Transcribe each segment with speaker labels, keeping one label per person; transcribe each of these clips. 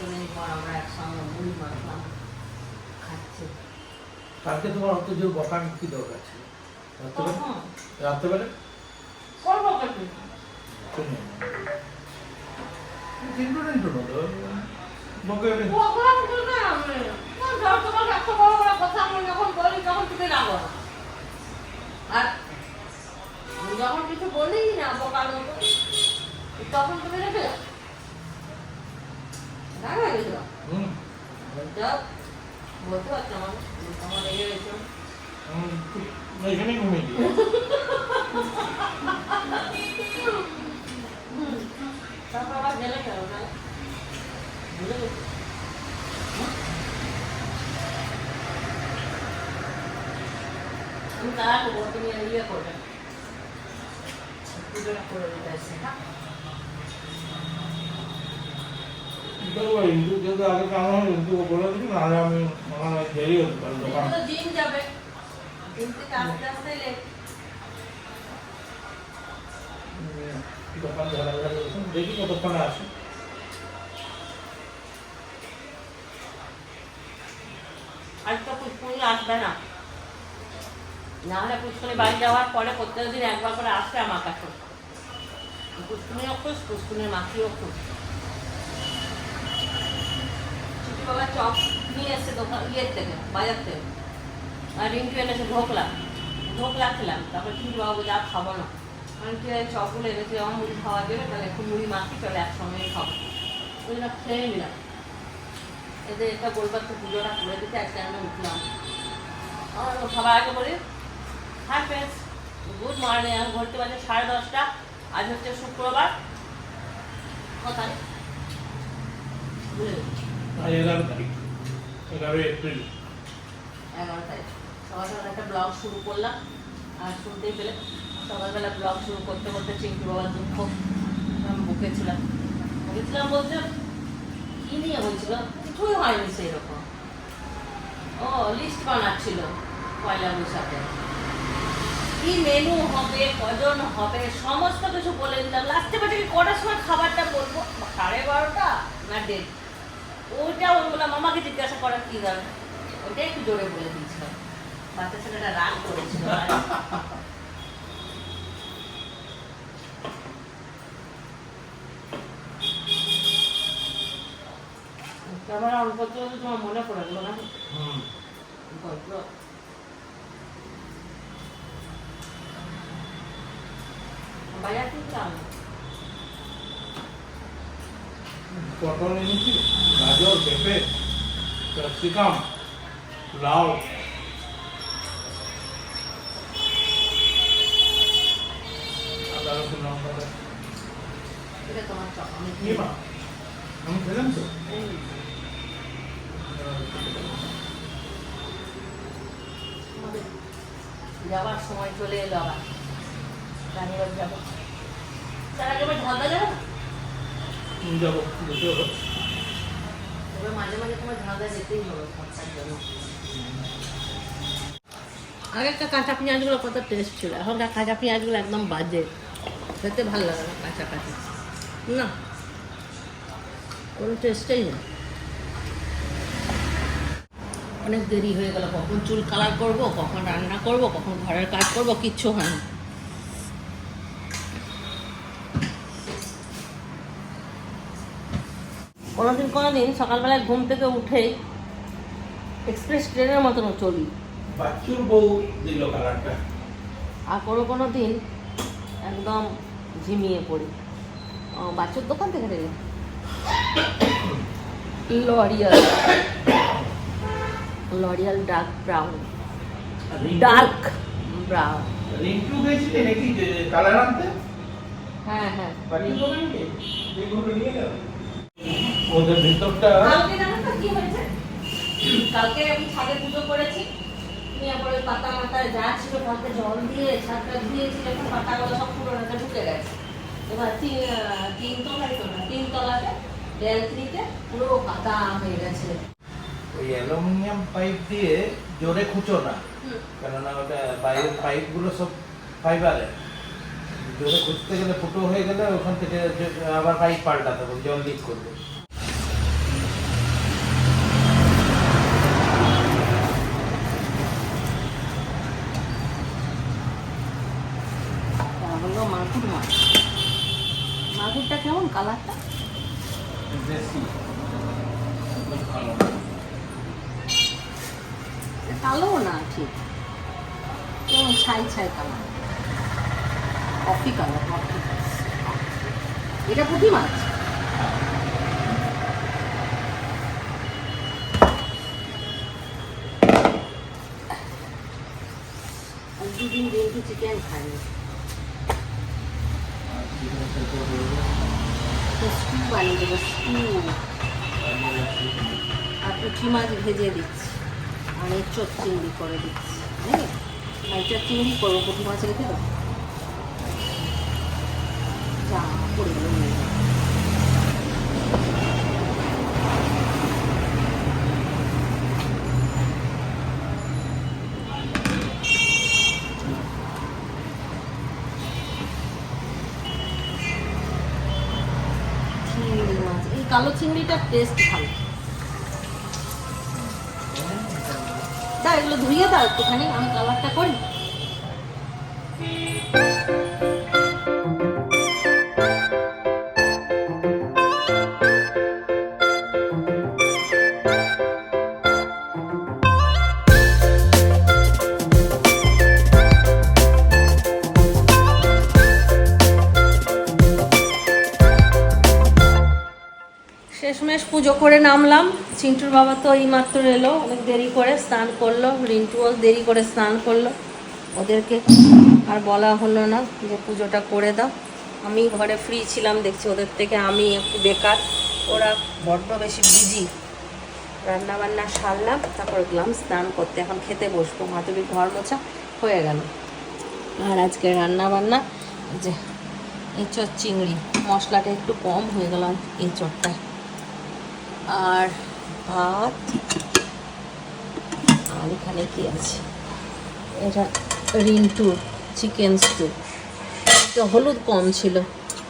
Speaker 1: পর আমরা একসঙ্গে মুড়ি মাখলাম খাচ্ছি
Speaker 2: কালকে তোমার অত জোর বকার কি দরকার ছিল রাত্রেবেলা? রাত্রেবেলা
Speaker 1: করব কেন?
Speaker 2: শুনি চিন্টু হলো বকে
Speaker 1: বকলাম তো না আমি। আমার ধর তোমাকে এত বড় বড় কথা আমি যখন বলি তখন তুমি না। আর আমি যখন কিছু বলি না বোকার মতো তখন তুমি রেখে যাও রাগ হয়ে গেছিল
Speaker 2: হুম
Speaker 1: বলতে বলতে পারতাম আমি তোমার রেগে গেছো
Speaker 2: হুম, এখানেই ঘুমিয়ে দিই
Speaker 1: তারপর আবার গেলে কেন না বুঝে গেছো আমি তারা করব তুমি ইয়ে করবে পুজোটা করে দিতে আসছে হ্যাঁ
Speaker 2: দেখো হিন্দু যেহেতু আগে কারণ হয় হিন্দুকে বলে দিবি নাহলে আমি আমার দেরি হতে পারে দোকান।
Speaker 1: দিন যাবে। আস্তে আস্তে
Speaker 2: দোকান ঝাড়া ঝাড়া করছেন দেখি কতক্ষণে আসে।
Speaker 1: আজ তো পুষ্পনি আসবে না। না হলে পুষ্পনি বাড়ি যাওয়ার পরে প্রত্যেকদিন একবার করে আসবে আমার কাছে। পুষ্পনিও খুশ পুষ্পনির মাখিও খুশ। বাবা চপ নিয়ে এসছে দোকান ইয়ের থেকে, বাজার থেকে। আর রিন্টু এনেছে ঢোকলা ঢোকলা খেলাম। তারপর ছুটি বাবা বলছে, আর খাব না। আমি আছে চপগুলো এনেছি আমার মুড়ি খাওয়া যাবে, তাহলে একটু মুড়ি মাখি, চলে একসঙ্গেই খাব। ওই জন্য খেয়ে নিলাম এদের এটা বলবার তো পুজোটা করে দিতে আজকে আমি উঠলাম। আমার সবার আগে বলি হ্যাঁ ফ্রেন্ডস গুড মর্নিং আমি ঘুরতে বাজে সাড়ে দশটা। আজ হচ্ছে শুক্রবার। ভুলে গেছি। ও লিস্ট কি মেনু হবে, কজন হবে, সমস্ত কিছু বলে দিলাম। লাস্টে বাজে কটার সময় খাবারটা বলব? সাড়ে বারোটা না দেড় ওইটা ওই বললাম আমাকে জিজ্ঞাসা করার কি দরকার? ওইটাই একটু জোরে বলে দিয়েছিল। বাচ্চা ছেলেটা রাগ করেছিল তোমার মনে পড়ে গেলো না
Speaker 2: হুম।
Speaker 1: গল্প। বাজার থেকে
Speaker 2: পটল এনেছি গাজর পেঁপে ক্যাপসিকাম লাউ। আদা রসুন লঙ্কা
Speaker 1: আমি
Speaker 2: খেলাম তো।
Speaker 1: যাবার সময় চলে এলো আবার। রানীগঞ্জ যাব। তার আগে যাব
Speaker 2: যাব যেতে হবে
Speaker 1: মাঝে মাঝে তোমার ঝালদা যেতেই হবে কাঁচা পেঁয়াজগুলো কত টেস্ট ছিল এখনকার কাঁচা পেঁয়াজগুলো একদম বাজে। খেতে ভালো লাগে না কাঁচা কাঁচা। না কোনো টেস্টেই না। অনেক দেরি হয়ে গেল কখন চুল কালার করব কখন রান্না করব কখন ঘরের কাজ করব কিচ্ছু হয় না। কোনোদিন কোনোদিন সকালবেলায় ঘুম থেকে উঠে এক্সপ্রেস ট্রেনের মতন চলি।
Speaker 2: বউ
Speaker 1: আর কোনো কোনো দিন একদম ঝিমিয়ে পড়ি। বাচ্চার দোকান থেকে রে। L'Oreal. L'Oreal dark brown. Dark brown.
Speaker 2: Rintu গেছিলে নাকি কালার আনতে?
Speaker 1: হ্যাঁ হ্যাঁ।
Speaker 2: নিয়ে ওদের ভিতরটা
Speaker 1: কালকে জানো তো কি হয়েছে? কালকে আমি ছাদে পুজো করেছি। নিয়ে পরে পাতা মাতা যা ছিল কালকে জল দিয়ে ছাদটা ধুয়েছি এখন পাতাগুলো সব পুরো রাতে ঢুকে গেছে। এবার তিন আহ, তিন তলায় তো না তিন তলাতে ব্যালকনিতে পুরো কাদা হয়ে গেছে।
Speaker 2: ওই অ্যালুমিনিয়াম পাইপ দিয়ে জোরে খুঁচো না। কেননা ওটা বাইরের পাইপগুলো সব ফাইবারের জোরে খুঁজতে গেলে ফুটো হয়ে গেলে ওখান থেকে আবার পাইপ পাল্টাতে হবে জল লিক করবে
Speaker 1: পুঁটি মাছ মাগুরটা কেমন কালারটা? কালো না, ঠিক। কেমন ছাই ছাই কালার? Coffee colour, coffee. এটা পুঁটি মাছ? দুদিন দিন চিকেন খাইনি
Speaker 2: আর চিকেন সেদ্ধ করব
Speaker 1: স্টু বানিয়ে দেবো স্টু আর পুঁটি মাছ ভেজে দিচ্ছি। আর এঁচোর চিংড়ি করে দিচ্ছি হ্যাঁ এটা চিংড়ি করব, পুঁটি মাছ রেখে দেবো। যা গেল নিয়ে যাব। চিংড়ি মাছ এই কালো চিংড়িটার টেস্ট ভালো। দাও এগুলো ধুয়ে দাও একটুখানি আমি কালারটা করি। শেষমেশ পুজো করে নামলাম। চিন্টুর বাবা তো এইমাত্র এলো, অনেক দেরি করে স্নান করল। রিন্টুও দেরি করে স্নান করল। ওদেরকে আর বলা হলো না যে পুজোটা করে দাও। আমি ঘরে ফ্রি ছিলাম, দেখছি ওদের থেকে আমি একটু বেকার। ওরা বড্ড বেশি বিজি। রান্না বান্না সারলাম, তারপর গেলাম স্নান করতে। এখন খেতে বসবো। মাতুরির ঘর মোছা হয়ে গেল। আর আজকে রান্না বান্না যে এঁচড় চিংড়ি। মশলাটা একটু কম হয়ে গেল এঁচড়টায় আর ভাত, আর এখানে কি আছে? এটা রিন্টুর চিকেন স্টু। হলুদ কম ছিল,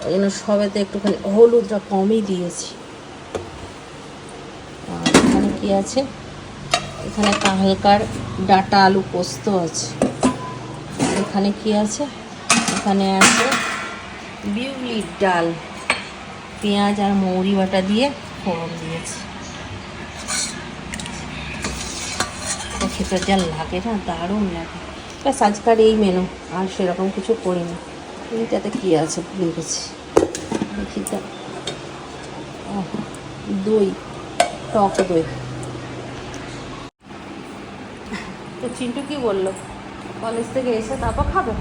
Speaker 1: ওই জন্য সবেতে একটুখানি হলুদটা কমই দিয়েছি। আর এখানে কি আছে? এখানে একটা হালকার ডাটা আলু পোস্ত আছে। এখানে কি আছে? এখানে আছে বিউলির ডাল, পেঁয়াজ আর মৌরি বাটা দিয়ে ফোড়ন খেতে যা লাগে না, দারুণ লাগে। ব্যাস আজকাল এই মেনু আর সেরকম কিছু করিনি। এইটাতে কী আছে ভুলে গেছি দেখি তো। দই, টক দই। তো চিন্টু কি বলল? কলেজ থেকে এসে তারপর খাবে?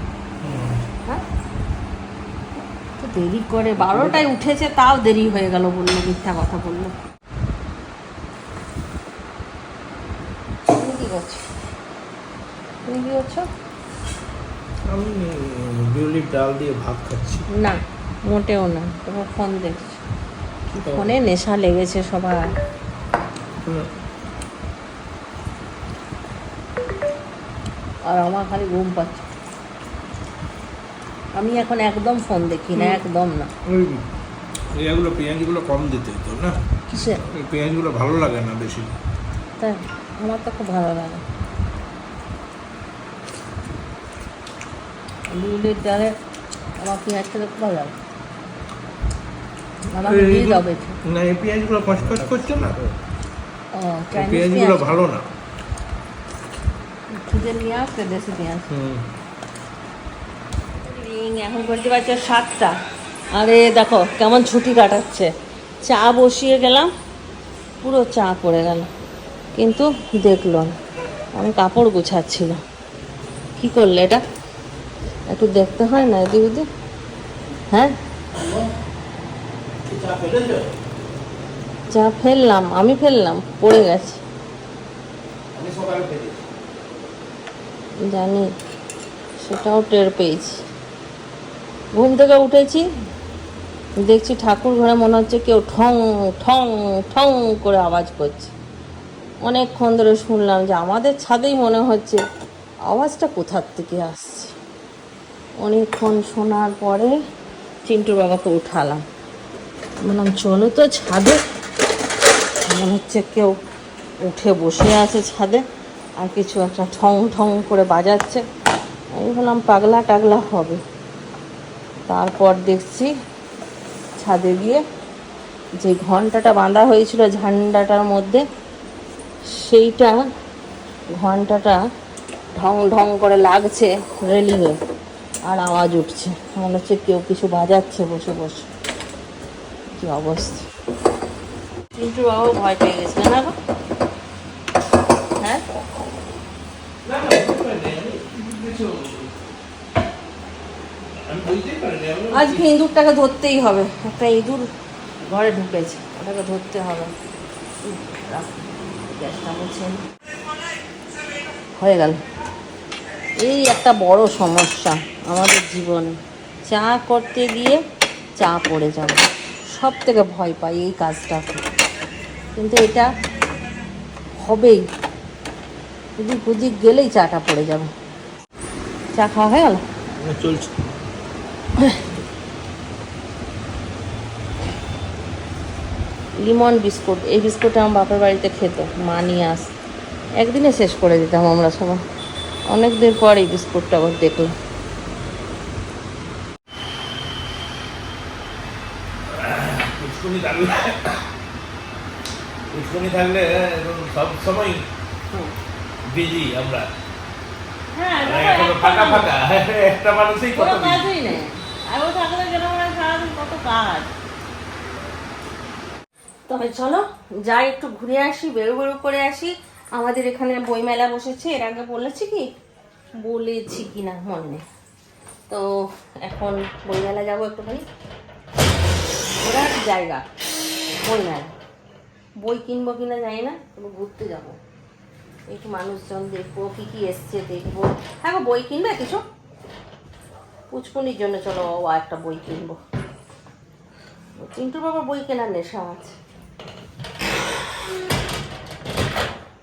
Speaker 1: দেরি করে বারোটায় উঠেছে তাও দেরি হয়ে গেল বলল মিথ্যা কথা বলল। তুমি কি করছ? তুমি কি করছ?
Speaker 2: আমি বিউলির ডাল দিয়ে ভাত খাচ্ছি।
Speaker 1: না মোটেও না তোমার ফোন দেখছ। ফোনে নেশা লেগেছে সবার। আর আমার খালি ঘুম পাচ্ছে। আমি এখন একদম ফোন দেখি না একদম না।
Speaker 2: এগুলো পেঁয়াজগুলো কম দিতে হতো না?
Speaker 1: কিসে
Speaker 2: পেঁয়াজগুলো ভালো লাগে না বেশি।
Speaker 1: তাই? আমার তো খুব ভালো লাগে। বিউলির ডালে আমার পেঁয়াজ খেতে খুব ভালো লাগে। আমাকে দিয়ে দাও একটু
Speaker 2: না এই পেঁয়াজগুলো কচকচ করছে না?
Speaker 1: ও
Speaker 2: পেঁয়াজগুলো ভালো না।
Speaker 1: খুঁজে নিয়ে আসবে দেশি পেঁয়াজ।
Speaker 2: হুম।
Speaker 1: রিং এখন করতে পারছে সাতটা। আরে দেখো, কেমন ছুটি কাটাচ্ছে। চা বসিয়ে গেলাম, পুরো চা পড়ে গেল কিন্তু দেখল আমি কাপড় গুছাচ্ছিল। কি করলে এটা? একটু দেখতে হয় না এদিক ওদিক? হ্যাঁ? চা ফেললাম, আমি ফেললাম, পড়ে গেছে। জানি, সেটাও টের পেয়েছি। ঘুম থেকে উঠেছি, দেখছি ঠাকুর ঘরে মনে হচ্ছে কেউ ঠং ঠং ঠং করে আওয়াজ করছে। অনেকক্ষণ ধরে শুনলাম যে আমাদের ছাদেই মনে হচ্ছে আওয়াজটা কোথার থেকে আসছে। অনেকক্ষণ শোনার পরে চিন্টুর বাবাকে উঠালাম। বললাম, চলো তো ছাদে। মনে হচ্ছে কেউ উঠে বসে আছে ছাদে আর কিছু একটা ঠং ঠং করে বাজাচ্ছে। আমি বললাম পাগলা টাগলা হবে। তারপর দেখছি ছাদে গিয়ে যে ঘন্টাটা বাঁধা হয়েছিল ঝান্ডাটার মধ্যে সেইটা ঘন্টাটা ঢং ঢং করে লাগছে রেলিংয়ে আর আওয়াজ উঠছে। মনে হচ্ছে কেউ কিছু বাজাচ্ছে বসে বসে। কি অবস্থা? কিন্তু বাবা ভয় পেয়ে গেছিল না গো? হ্যাঁ
Speaker 2: না না বুঝতে পারিনি আমি কিছু আমি বুঝতেই পারিনি আমি
Speaker 1: আজকে ইঁদুরটাকে ধরতেই হবে। একটা ইঁদুর ঘরে ঢুকেছে ওটাকে ধরতে হবে। গ্যাসটা হয়ে গেল। এই একটা বড় সমস্যা আমাদের জীবনে। চা করতে গিয়ে চা পড়ে যাবে। সব থেকে ভয় পাই এই কাজটা। কিন্তু এটা হবেই। এদিক ওদিক গেলেই চাটা পড়ে যাবে। চা খাওয়া হয়ে গেল?
Speaker 2: চলছে।
Speaker 1: লিমন বিস্কুট এই বিস্কুট আমার বাপের বাড়িতে খেত মা নিয়ে আস। একদিনে শেষ করে দিতাম আমরা সবাই। অনেক দিন পর এই বিস্কুটটা আবার দেখলাম।
Speaker 2: উস্কুনি থাকলে সব সময় বিজি আমরা।
Speaker 1: হ্যাঁ
Speaker 2: মানে ফাঁকা ফাঁকা। একটা মানুষই কত busy।
Speaker 1: ও থাকলে কেন মনে হয় সারাদিন কত কাজ। তবে চলো, যাই, একটু ঘুরে আসি, বেরো বেরো করে আসি। আমাদের এখানে বইমেলা বসেছে, এর আগে বলেছি কি? বলেছি কি না মনে নেই। তো এখন বইমেলা যাব একটুখানি। ঘোরার জায়গা, বইমেলা। বই কিনবো কিনা জানি না, তবে ঘুরতে যাব। একটু মানুষজন দেখব, কি কি এসছে দেখব। হ্যাঁ বই কিনবে কিছু? পুচকুনির জন্য চলো ও একটা বই কিনবো। চিন্টুর বাবা বই কেনার নেশা আছে।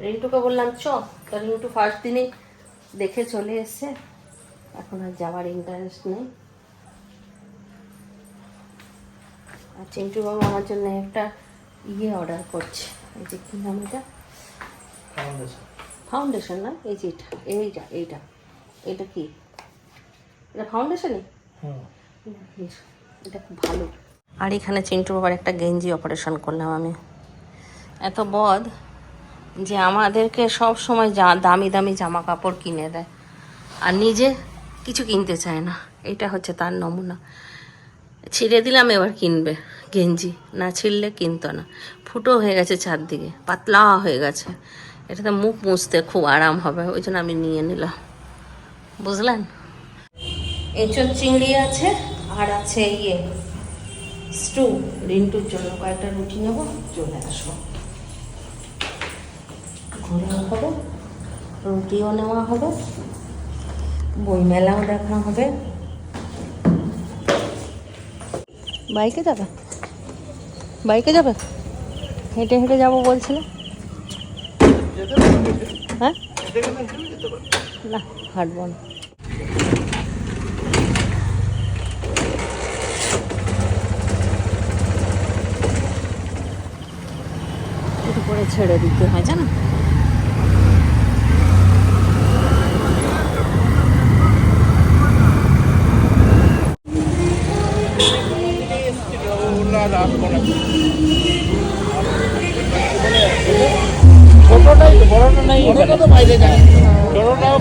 Speaker 1: রিন্টুকে বললাম চ তা রিন্টু ফার্স্ট দিনে দেখে চলে এসছে। এখন আর যাওয়ার ইন্টারেস্ট নেই। আর চিন্টু বাবা আমার জন্য একটা ইয়ে অর্ডার করছে। এই যে কী নাম এটা? ফাউন্ডেশন না? এই যে এটা এইটা এইটা। এটা কি? এটা ফাউন্ডেশনই এটা খুব ভালো। আর এখানে চিন্টু বাবার একটা গেঞ্জি অপারেশন করলাম আমি। এত বদ যে আমাদেরকে সব সময় যা দামি দামি জামা কাপড় কিনে দেয়। আর নিজে কিছু কিনতে চায় না। এটা হচ্ছে তার নমুনা। ছিঁড়ে দিলাম এবার কিনবে গেঞ্জি। না ছিঁড়লে কিনতো না। ফুটো হয়ে গেছে চারদিকে পাতলা হয়ে গেছে। এটাতে মুখ মুছতে খুব আরাম হবে ওই জন্য আমি নিয়ে নিলাম। বুঝলেন? এঁচড় চিংড়ি আছে আর আছে ইয়ে স্টু। রিন্টুর জন্য কয়েকটা রুটি নেব চলে আসব ঘোরাও হবে রুটিও নেওয়া হবে বইমেলাও দেখা হবে। বাইকে যাবে? বাইকে যাবে? হেঁটে হেঁটে যাব বলছিলে। হ্যাঁ? না হাঁটবো না। করে ছেড়ে দিতে হয় জানো?
Speaker 2: ছোটটাই তো বড়টা নাই। ছোটটা তো বাইরে যায়। ছোটটাও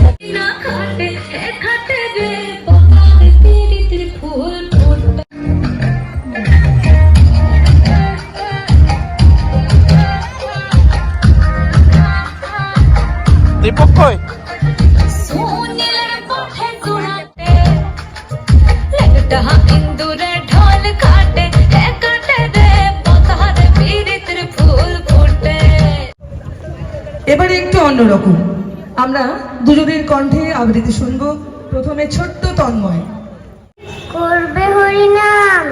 Speaker 3: অন্যরকম। আমরা দুজনের কণ্ঠে আবৃত্তি শুনব প্রথমে ছোট্ট তন্ময়।
Speaker 4: করবে হরিনাম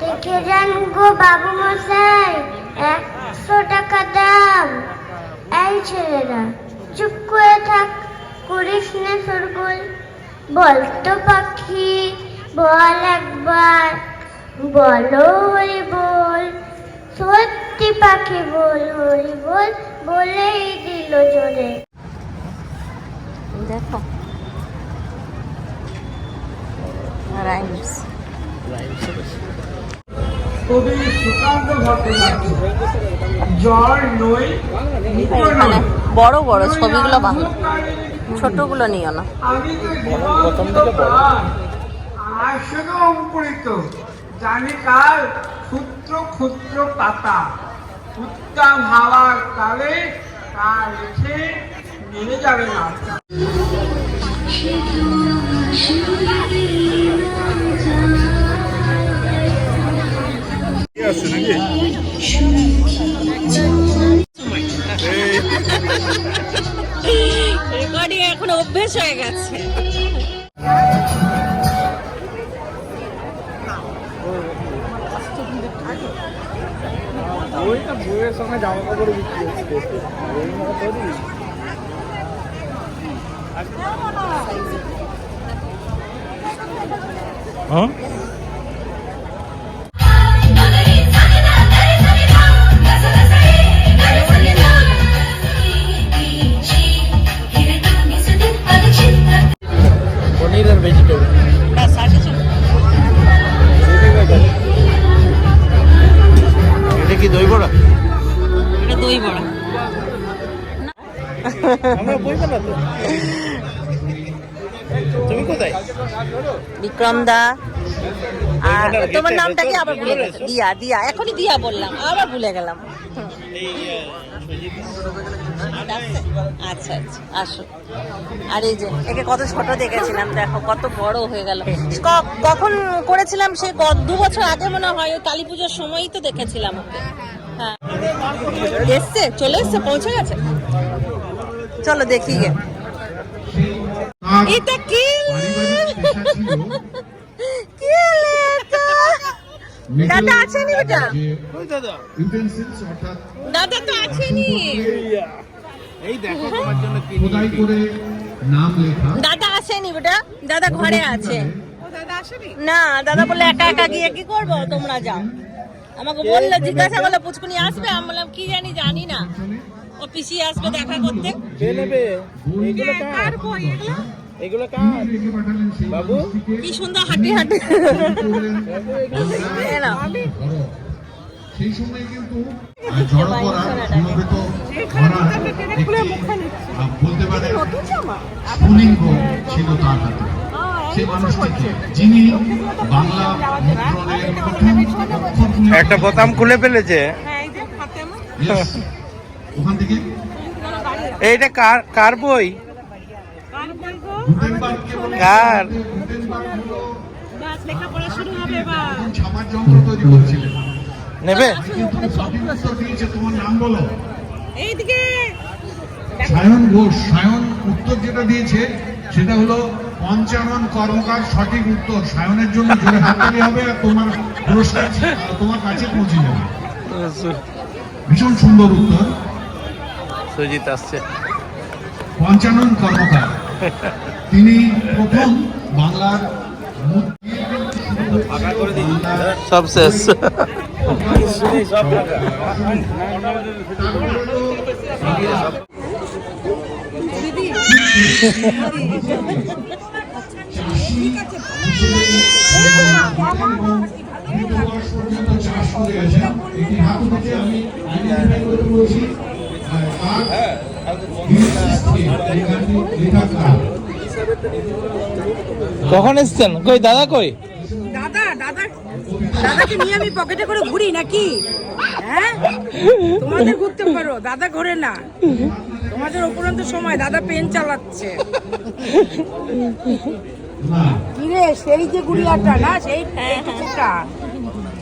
Speaker 4: দেখে যান গো বাবু মশাই, একশো টাকা দাম। এই ছেলেরা, চুপ করে থাক, করিস না সরগোল বল তো পাখি, বল একবার, বলো হরি বল, সত্যি পাখি বল, হরি বল। বলেই দিল জোরে।
Speaker 1: দেখো। রাইমস
Speaker 3: কবি সুকান্ত জ্বর নই
Speaker 1: এখানে বড় বড় ছবিগুলো বাংলা ছোটগুলো নিও না।
Speaker 3: অঙ্কুরিত। জানি কাল ক্ষুদ্র ক্ষুদ্র পাতা। উত্তাম হাওয়ার তালে তার রেখে নেমে যাবে না।
Speaker 1: রেকর্ডিং এখন অভ্যেস হয়ে গেছে।
Speaker 2: সঙ্গে জামা কাপড় বিক্রি হচ্ছে হ্যাঁ? তুমি কোথায়?
Speaker 1: বিক্রম দা। আর তোমার নামটা কি? আবার ভুলে
Speaker 2: ভেতরে
Speaker 1: দিয়া দিয়া। এখনই দিয়া বললাম। আবার ভুলে গেলাম? আচ্ছা আচ্ছা। আসো। আর এই যে একে কত ছোট দেখেছিলাম দেখো কত বড় হয়ে গেল। কখন করেছিলাম সে দু বছর আগে মনে হয় ওই কালী পুজোর সময়ই তো দেখেছিলাম ওকে। হ্যাঁ। এসছে? চলে এসছে? পৌঁছে গেছে? চলো দেখি গে। এটা কি দাদা আছেনি বেটা
Speaker 2: ওই দাদা।
Speaker 5: ইউটেন্সিলস অর্থাৎ
Speaker 1: দাদা তো আছেনি।
Speaker 2: এই দেখো তোমার জন্য কি
Speaker 5: খোদাই করে নাম লেখা।
Speaker 1: দাদা আসেনি বেটা দাদা ঘরে আছে। না দাদা বললে একা একা গিয়ে কি করব? তোমরা যাও। আমাকে বলল জিজ্ঞাসা করল পুচকুনি আসবে? আমি বললাম কি জানি জানি না। ও পিসি আসবে দেখা করতে।
Speaker 2: নেবে? এগুলো কার? এগুলো? কার?
Speaker 5: লিখে পাঠালেন সেই
Speaker 2: বাবু?
Speaker 1: কি সুন্দর হাঁটি হাঁটি।
Speaker 5: সেই সময় কিন্তু সমবেত একটি আহ, বলতে পারে স্ফুলিঙ্গ ছিল তার হাতে। সেই মানুষটিকে যিনি বাংলা মুদ্রণের
Speaker 2: একটা বোতাম খুলে ফেলেছে.
Speaker 5: ওখান থেকে
Speaker 2: এইটা কার কার বই? কার? নেবে?
Speaker 5: সায়ন ঘোষ সায়ন উত্তর যেটা দিয়েছে সেটা হলো পঞ্চানন কর্মকার সঠিক উত্তর। সায়নের জন্য জোরে হাততালি হবে আর তোমার পুরস্কার তোমার কাছে পৌঁছে যাবে। ভীষণ সুন্দর উত্তর।
Speaker 2: সুজিত আসছে।
Speaker 5: পঞ্চানন কর্মকার। তিনি প্রথম বাংলার
Speaker 2: সব শেষ।
Speaker 5: আমি
Speaker 2: কখন এসছেন? কই, দাদা কই?
Speaker 6: দাদা দাদা, দাদাকে নিয়ে আমি পকেটে করে ঘুরি নাকি? হ্যাঁ? তোমাদের ঘুরতে পারো, দাদা ঘোরে না। তোমাদের উপরন্ত সময়, দাদা পেন চালাচ্ছে। কিরে সেই যে গুড়িয়াটা না, সেই এইটুকুটা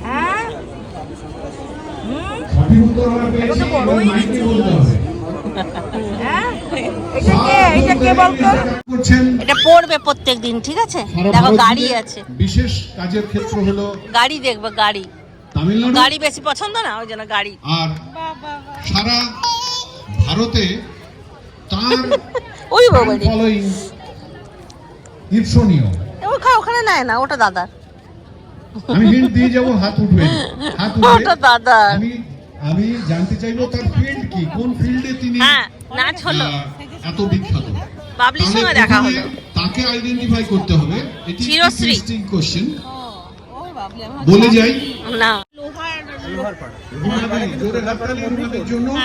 Speaker 6: হ্যাঁ? হয়ে? এটা কে? এটা কে বলতো?
Speaker 1: এটা পড়বে প্রত্যেক দিন ঠিক আছে? দেখো গাড়ি আছে।
Speaker 5: বিশেষ কাজের ক্ষেত্র হলো
Speaker 1: গাড়ি দেখবে গাড়ি।
Speaker 5: তামিলনাড়ু।
Speaker 1: গাড়ি বেশি পছন্দ না ওই জন্য গাড়ি।
Speaker 5: আর সারা ভারতে তার
Speaker 1: ওই বাবারি
Speaker 5: ফলোইং ঈর্ষণীয়।
Speaker 1: ওখা ওখানে নেয় না ওটা দাদার।
Speaker 5: আমি হিন্ট দিয়ে যাব হাত উঠবে। হাত
Speaker 1: ওটা
Speaker 5: উঠবে
Speaker 1: দাদার।
Speaker 5: আমি আমি জানতে চাইব তার ফিল্ড কি কোন ফিল্ডে তিনি
Speaker 1: হ্যাঁ নাচ হলো।
Speaker 5: এত বিখ্যাত?
Speaker 1: বাবলির সঙ্গে দেখা হলো
Speaker 5: তাকে আইডেন্টিফাই করতে হবে। এটি
Speaker 1: চিরশ্রী।
Speaker 5: কোশ্চেন বলে যাই।
Speaker 1: না।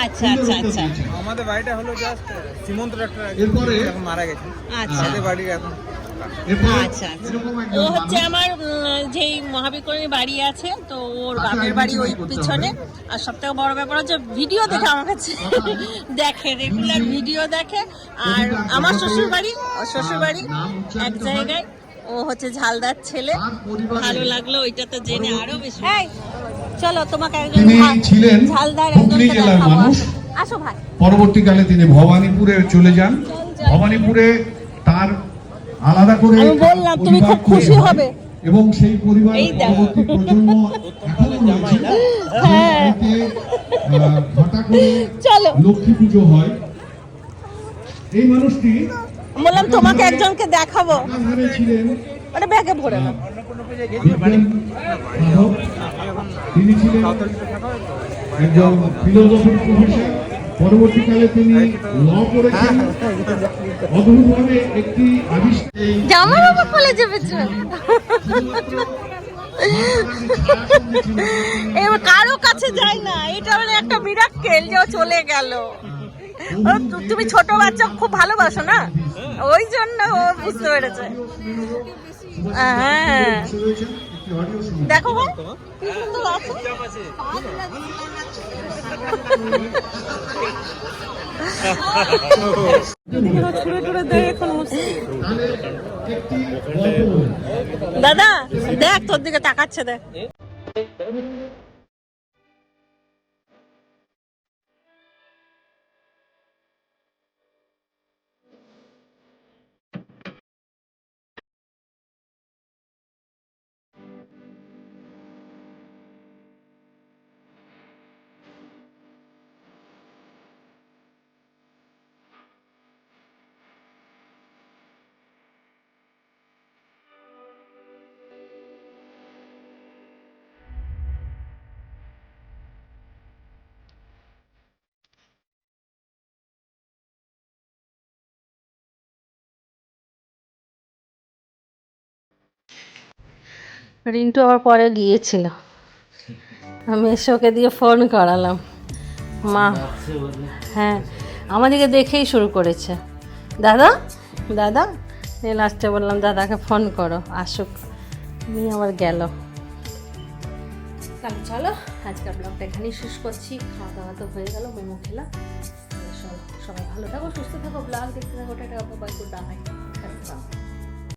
Speaker 1: আচ্ছা, আচ্ছা, আচ্ছা।
Speaker 7: আমাদের বাড়িটা হলো জাস্ট সীমন্ত ডাক্তার
Speaker 5: এরপরে
Speaker 7: মারা গেছে।
Speaker 1: আচ্ছা।
Speaker 7: বাড়ির এখন
Speaker 1: আচ্ছা, আচ্ছা। ও হচ্ছে আমার যেই মহাবিকরণী বাড়ি আছে তো ওর বাপের বাড়ি ওই পিছনে। আর সব থেকে বড় ব্যাপার হচ্ছে ভিডিও দেখে আমার কাছে দেখে রেগুলার ভিডিও দেখে। আর আমার শ্বশুর বাড়ি ওর শ্বশুর বাড়ি এক জায়গায়। ও হচ্ছে ঝালদার ছেলে। ভালো লাগল ওইটা তো জেনে আরও বেশি। এই, চলো তোমাকে একজন
Speaker 5: ছিলেন
Speaker 1: ঝালদার
Speaker 5: জেলার মানুষ।
Speaker 1: আসো ভাই।
Speaker 5: পরবর্তীকালে তিনি ভবানীপুরে চলে যান। ভবানীপুরে তার আলাদা করে
Speaker 1: আমি বললাম, তুমি খুব খুশি হবে।
Speaker 5: এবং সেই পরিবার পরবর্তী প্রজন্ম এখনও রয়েছে। যে
Speaker 1: হ্যাঁ।
Speaker 5: বাড়িতে, আহ, ঘটা করে লক্ষ্মী পুজো হয়। এই মানুষটি
Speaker 1: বললাম তোমাকে একজনকে দেখাবো।
Speaker 5: একাধারে ছিলেন।
Speaker 1: ব্যাগে ভরে না
Speaker 5: তিনি ছিলেন একজন ফিলোসফির প্রফেসর। পরবর্তীকালে তিনি ল পড়েছেন। অদ্ভুতভাবে একটি
Speaker 1: এবার কারও কাছে যায় না। এটা হলো একটা মিরাক্কেল যে ও চলে গেল। তুমি ছোট বাচ্চা খুব ভালোবাসো না? ওই জন্য ও বুঝতে পেরেছে। হ্যাঁ। দেখো। দাদা দেখ তোর দিকে তাকাচ্ছে দেখ রিন্টু আবার পরে গিয়েছিল। আমি এসে দিয়ে ফোন করালাম। মা হ্যাঁ আমাদেরকে দেখেই শুরু করেছে। দাদা দাদা? এই লাস্টে বললাম, দাদাকে ফোন করো, আসুক। নিয়ে আবার গেল। তাহলে চলো আজকের ব্লগটা এখানেই শেষ করছি। খাওয়া দাওয়া তো হয়ে গেল, মোমো খেলাম সবাই ভালো থাকো, সুস্থ থাকো ব্লগ দেখতে থাকো, টাটা বাই গুড